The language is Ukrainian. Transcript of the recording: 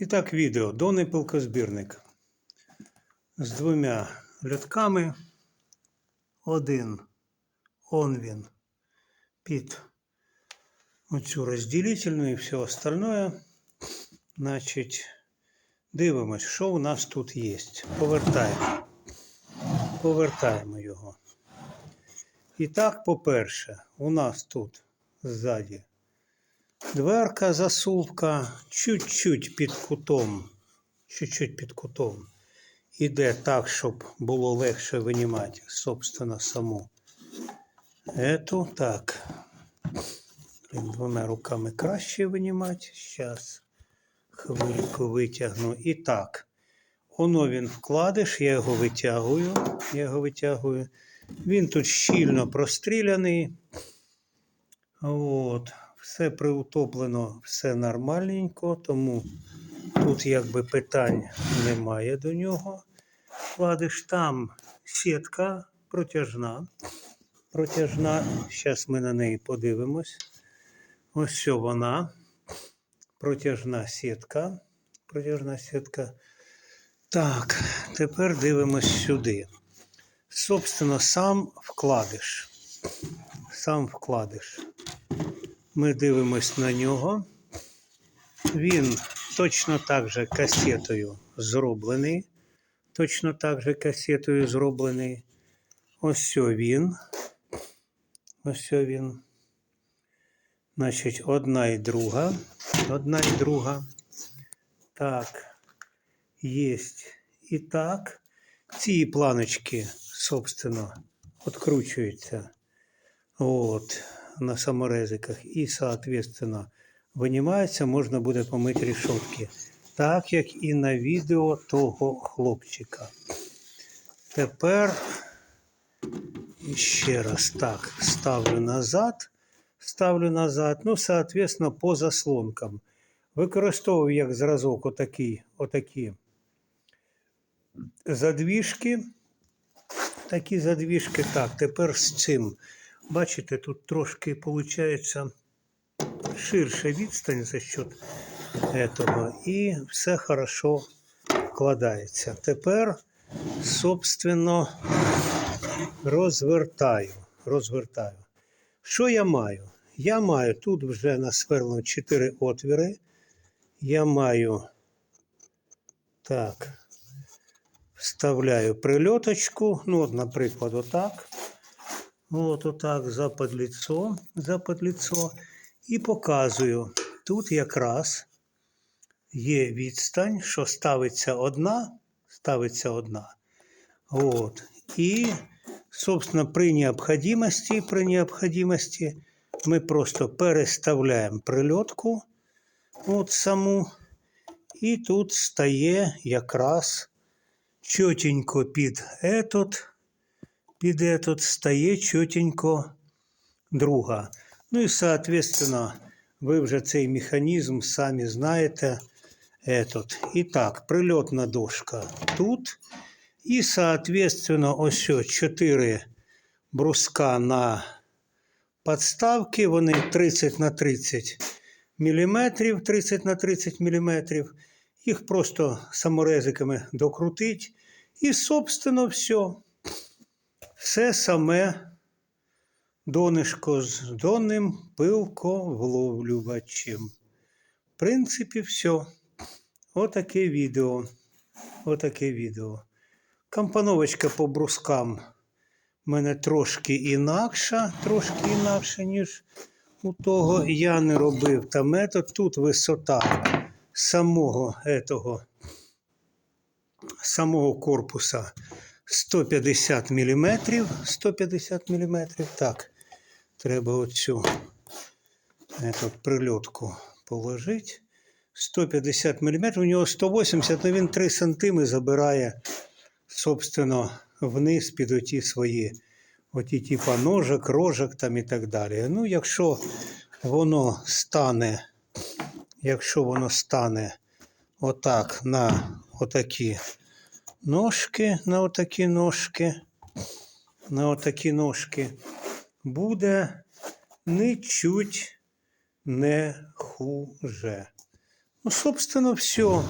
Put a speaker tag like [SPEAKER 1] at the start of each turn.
[SPEAKER 1] І так, відео. Донний пилкозбірник. З двома льотками. Один. Он він. Під оцю розділительну і все остальное. Значить, дивимось, що у нас тут є. Повертаємо. Повертаємо його. І так, по-перше, у нас тут ззаді Дверка, засувка, чуть-чуть під кутом, чуть-чуть під кутом. Іде так, щоб було легше винімати, собственно, саму. Ету так. Двома руками краще винімати. Зараз хвильку витягну. І так. Воно він вкладиш, я його витягую. Я його витягую. Він тут щільно простріляний. От, все приутоплено, все нормальненько, тому тут якби питань немає до нього. Кладеш там сітка протяжна. Протяжна. Зараз ми на неї подивимось. Ось що вона. Протяжна сітка. Протяжна сітка. Так, тепер дивимось сюди. Собственно, сам вкладиш. Сам вкладиш. Ми дивимось на нього. Він точно так же касетою зроблений. Точно так же касетою зроблений. Ось він. Ось він. Значить, одна і друга. Одна і друга. Так. Єсть і так. Ці планочки, собственно, откручуються. Вот на саморезиках і, соответственно, винімається, можна буде помити рішотки. Так як і на відео того хлопчика. Тепер ще раз так, ставлю назад, ставлю назад, ну, соответственно, по заслонкам. Використовую як зразок отакі, отакі задвіжки. Такі задвіжки. Так, тепер з цим. Бачите, тут трошки виходить ширша відстань за счет этого, і все хорошо вкладається. Тепер, собственно, розвертаю. розвертаю. Що я маю? Я маю тут вже насверлено 4 отвіри. Я маю так, вставляю прильоточку. Ну, от, наприклад, отак. От отак за подліцо, за подліцо. І показую. Тут якраз є відстань, що ставиться одна, ставиться одна. От. І, собственно, при необходимости, при необходимости ми просто переставляємо прильотку от саму. І тут стає якраз чотенько під этот під этот стає чотенько друга. Ну і, соответственно, ви вже цей механізм самі знаєте. Этот. І так, прильотна дошка тут. І, соответственно, ось що 4 бруска на подставки. Вони 30 на 30 мм, 30 на 30 мм. Їх просто саморезиками докрутить. І, собственно, все. Все саме донишко з донним пилковловлювачем. В принципі, все. Отаке відео. Отаке відео. Компоновочка по брускам в мене трошки інакша, трошки інакша, ніж у того. Я не робив там метод. Тут висота самого етого, самого корпуса 150 мм. 150 мм. Так, треба оцю ету прильотку положити. 150 мм, у нього 180, але він 3 см забирає, собственно, вниз під оті свої, оті типа ножок, рожок там і так далі. Ну, якщо воно стане, якщо воно стане отак на отакі ножки, на отакі ножки, на отакі ножки, буде нічуть не хуже. Ну, собственно, все.